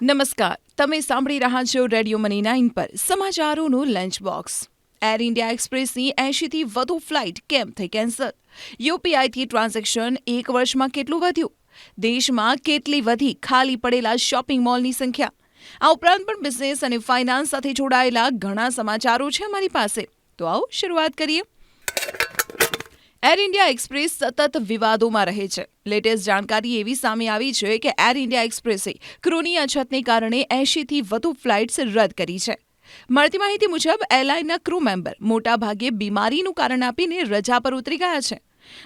નમસ્કાર. તમે સાંભળી રહ્યા છો રેડિયો મની નાઇન પર સમાચારોનું લંચ બોક્સ એર ઇન્ડિયા એક્સપ્રેસની એંશીથી વધુ ફ્લાઇટ કેમ થઈ કેન્સલ યુપીઆઈથી ટ્રાન્ઝેક્શન એક વર્ષમાં કેટલું વધ્યું? દેશમાં કેટલી વધી ખાલી પડેલા શોપિંગ મોલની સંખ્યા? આ ઉપરાંત પણ બિઝનેસ અને ફાઇનાન્સ સાથે જોડાયેલા ઘણા સમાચારો છે અમારી પાસે. તો આવો શરૂઆત કરીએ. એર ઇન્ડિયા એક્સપ્રેસ સતત વિવાદોમાં રહે છે. લેટેસ્ટ જાણકારી એવી સામે આવી છે કે એર ઇન્ડિયા એક્સપ્રેસે ક્રૂની અછતને કારણે એંશીથી વધુ ફ્લાઇટ્સ રદ કરી છે. મળતી માહિતી મુજબ, એરલાઇનના ક્રૂ મેમ્બર મોટાભાગે બીમારીનું કારણ આપીને રજા પર ઉતરી ગયા છે.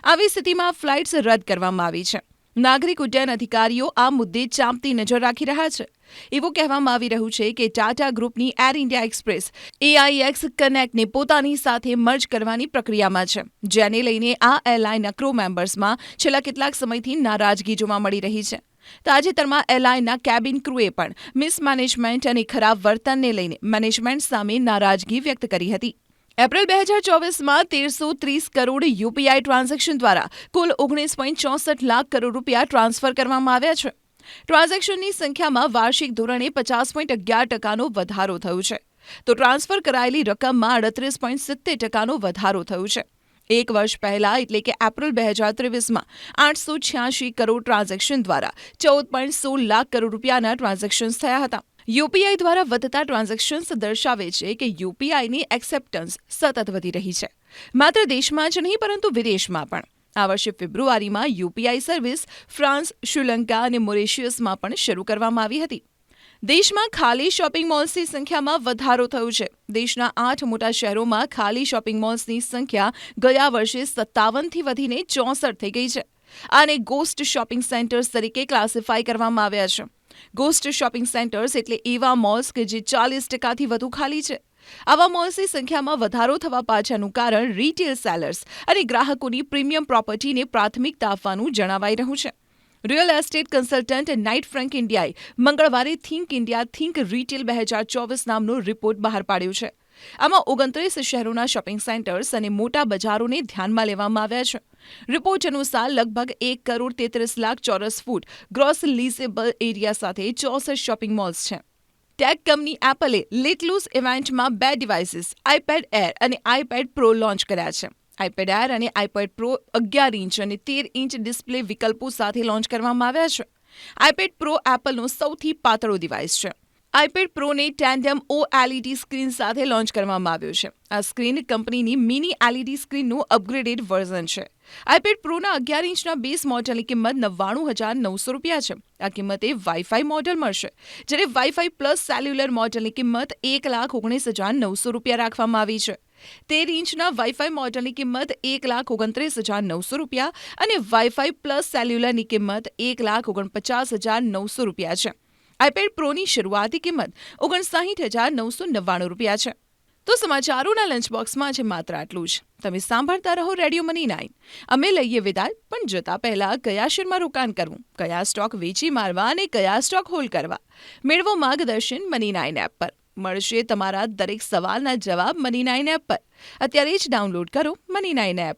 આવી સ્થિતિમાં ફ્લાઇટ્સ રદ કરવામાં આવી છે. નાગરિક ઉડ્ડયન અધિકારીઓ આ મુદ્દે ચાંપતી નજર રાખી રહ્યા છે. એવું કહેવામાં આવી રહ્યું છે કે ટાટા ગ્રુપની એર ઇન્ડિયા એક્સપ્રેસ એઆઈએક્સ કનેક્ટને પોતાની સાથે મર્જ કરવાની પ્રક્રિયામાં છે, જેને લઈને આ એરલાઇનના ક્રૂ મેમ્બર્સમાં છેલ્લા કેટલાક સમયથી નારાજગી જોવા મળી રહી છે. તાજેતરમાં એરલાઇનના કેબિન ક્રૂએ પણ મિસમેનેજમેન્ટ અને ખરાબ વર્તનને લઈને મેનેજમેન્ટ સામે નારાજગી વ્યક્ત કરી હતી. એપ્રિલ બે હજાર ચોવીસમાં તેરસો ત્રીસ કરોડ યુપીઆઈ ટ્રાન્ઝેક્શન દ્વારા કુલ ઓગણીસ પોઈન્ટ ચોસઠ લાખ કરોડ રૂપિયા ટ્રાન્સફર કરવામાં આવ્યા છે. ટ્રાન્ઝેક્શનની સંખ્યામાં વાર્ષિક ધોરણે પચાસ પોઈન્ટ અગિયાર ટકાનો વધારો થયો છે. તો ટ્રાન્સફર કરાયેલી રકમમાં અડત્રીસ પોઈન્ટ સિત્તેર ટકાનો વધારો થયો છે. એક વર્ષ પહેલા, એટલે કે એપ્રિલ બે હજાર ત્રેવીસમાં, આઠસો છ્યાસી કરોડ ટ્રાન્ઝેક્શન દ્વારા ચૌદ પોઈન્ટ સોળ લાખ કરોડ રૂપિયાના ટ્રાન્ઝેક્શન્સ થયા હતા. યુપીઆઈ દ્વારા વધતા ટ્રાન્ઝેક્શન્સ દર્શાવે છે કે યુપીઆઈની એક્સેપ્ટન્સ સતત વધી રહી છે. માત્ર દેશમાં જ નહીં, પરંતુ વિદેશમાં પણ. આ વર્ષે ફેબ્રુઆરીમાં યુપીઆઈ સર્વિસ ફ્રાન્સ, શ્રીલંકા અને મોરેશિયસમાં પણ શરૂ કરવામાં આવી હતી. દેશમાં ખાલી શોપિંગ મોલ્સની સંખ્યામાં વધારો થયો છે. દેશના આઠ મોટા શહેરોમાં ખાલી શોપિંગ મોલ્સની સંખ્યા ગયા વર્ષે સત્તાવનથી વધીને ચોસઠ થઈ ગઈ છે. આને ગોસ્ટ શોપિંગ સેન્ટર્સ તરીકે ક્લાસિફાય કરવામાં આવ્યા છે. ગોસ્ટ શોપિંગ સેન્ટર્સ એટલે એવા મોલ્સ કે જે ચાલીસ ટકાથી વધુ ખાલી છે. આવા મોલ્સની સંખ્યામાં વધારો થવા પાછળનું કારણ રિટેલ સેલર્સ અને ગ્રાહકોની પ્રીમિયમ પ્રોપર્ટીને પ્રાથમિકતા આપવાનું જણાવાઈ રહ્યું છે. Real estate consultant Knight Frank ઇન્ડિયાએ મંગળવારે થિંક ઇન્ડિયા થિંક રિટેલ બે હજાર ચોવીસ નામનો રિપોર્ટ બહાર પાડ્યો છે. આમાં ઓગણત્રીસ શહેરોના શોપિંગ સેન્ટર્સ અને મોટા બજારોને ધ્યાનમાં લેવામાં આવ્યા છે. રિપોર્ટ અનુસાર લગભગ એક કરોડ તેત્રીસ લાખ ચોરસ ફૂટ ગ્રોસ લીઝેબલ એરિયા સાથે ચોસઠ શોપિંગ મોલ્સ છે. ટેક કંપની એપલે લેટલુસ ઇવેન્ટમાં બે ડિવાઇસીસ આઈપેડ એર અને આઈપેડ પ્રો લોન્ચ કર્યા છે. આઈપેડ એર અને આઈપેડ પ્રો અગિયાર ઇંચ અને તેર ઇંચ ડિસ્પ્લે વિકલ્પો સાથે લોન્ચ કરવામાં આવ્યા છે. આઈપેડ પ્રો એપલનો સૌથી પાતળો ડિવાઇસ છે. આઈપેડ પ્રોને ટેન્ડમ ઓ એલઈડી સ્ક્રીન સાથે લોન્ચ કરવામાં આવ્યો છે. આ સ્ક્રીન કંપનીની મિની એલઈડી સ્ક્રીનનું અપગ્રેડેડ વર્ઝન છે. આઈપેડ પ્રોના અગિયાર ઇંચના બેઝ મોડલની કિંમત નવ્વાણું હજાર નવસો રૂપિયા છે. આ કિંમતે વાઈફાઈ મોડલ મળશે જ્યારે વાઈફાઈ પ્લસ સેલ્યુલર મોડલની કિંમત એક લાખ ઓગણીસ હજાર નવસો રૂપિયા રાખવામાં આવી છે. તેર ઇંચના વાઈફાઈ મોડલની કિંમત એક લાખ ઓગણત્રીસ હજાર નવસો રૂપિયા અને વાઈફાઈ પ્લસ સેલ્યુલરની કિંમત એક લાખ ઓગણપચાસ હજાર નવસો રૂપિયા છે. આઈપેડ પ્રોની શરૂઆતી કિંમત ઓગણસાઠ હજાર નવસો નવ્વાણું રૂપિયા છે. તો સમાચારોના લંચ બોક્સમાં છે માત્ર આટલું જ. તમે સાંભળતા રહો રેડિયો મની નાઇન. અમે લઈએ વિદાય, પણ જતા પહેલા કયા શેરમાં રોકાણ કરવું? કયા સ્ટોક વેચી મારવા અને કયા સ્ટોક હોલ્ડ કરવા? મેળવો માર્ગદર્શન મની નાઇન એપ પર. મળશે તમારા દરેક સવાલના જવાબ મની નાઇન એપ પર. અત્યારે જ ડાઉનલોડ કરો મની નાઇન એપ.